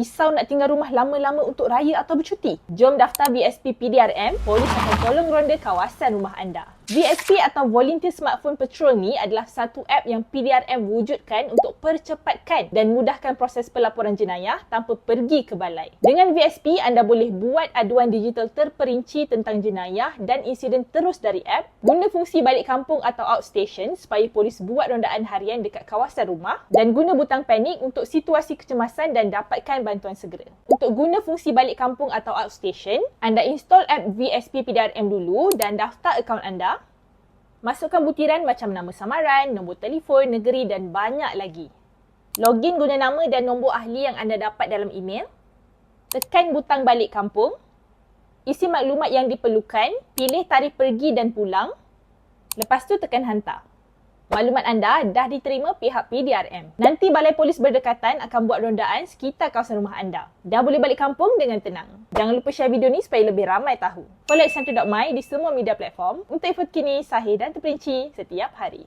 Risau nak tinggal rumah lama-lama untuk raya atau bercuti? Jom daftar VSP PDRM, polis akan tolong ronda kawasan rumah anda. VSP atau Volunteer Smartphone Patrol ni adalah satu app yang PDRM wujudkan untuk percepatkan dan mudahkan proses pelaporan jenayah tanpa pergi ke balai. Dengan VSP, anda boleh buat aduan digital terperinci tentang jenayah dan insiden terus dari app, guna fungsi balik kampung atau outstation supaya polis buat rondaan harian dekat kawasan rumah dan guna butang panik untuk situasi kecemasan dan dapatkan bantuan segera. Untuk guna fungsi balik kampung atau outstation, anda install app VSP PDRM dulu dan daftar akaun anda Masukkan butiran macam nama samaran, nombor telefon, negeri dan banyak lagi. Login guna nama dan nombor ahli yang anda dapat dalam email. Tekan butang balik kampung. Isi maklumat yang diperlukan, pilih tarikh pergi dan pulang. Lepas tu tekan hantar. Maklumat anda dah diterima pihak PDRM. Nanti Balai Polis Berdekatan akan buat rondaan sekitar kawasan rumah anda. Dah boleh balik kampung dengan tenang. Jangan lupa share video ni supaya lebih ramai tahu. Center.my di semua media platform untuk info kini, sahih dan terperinci setiap hari.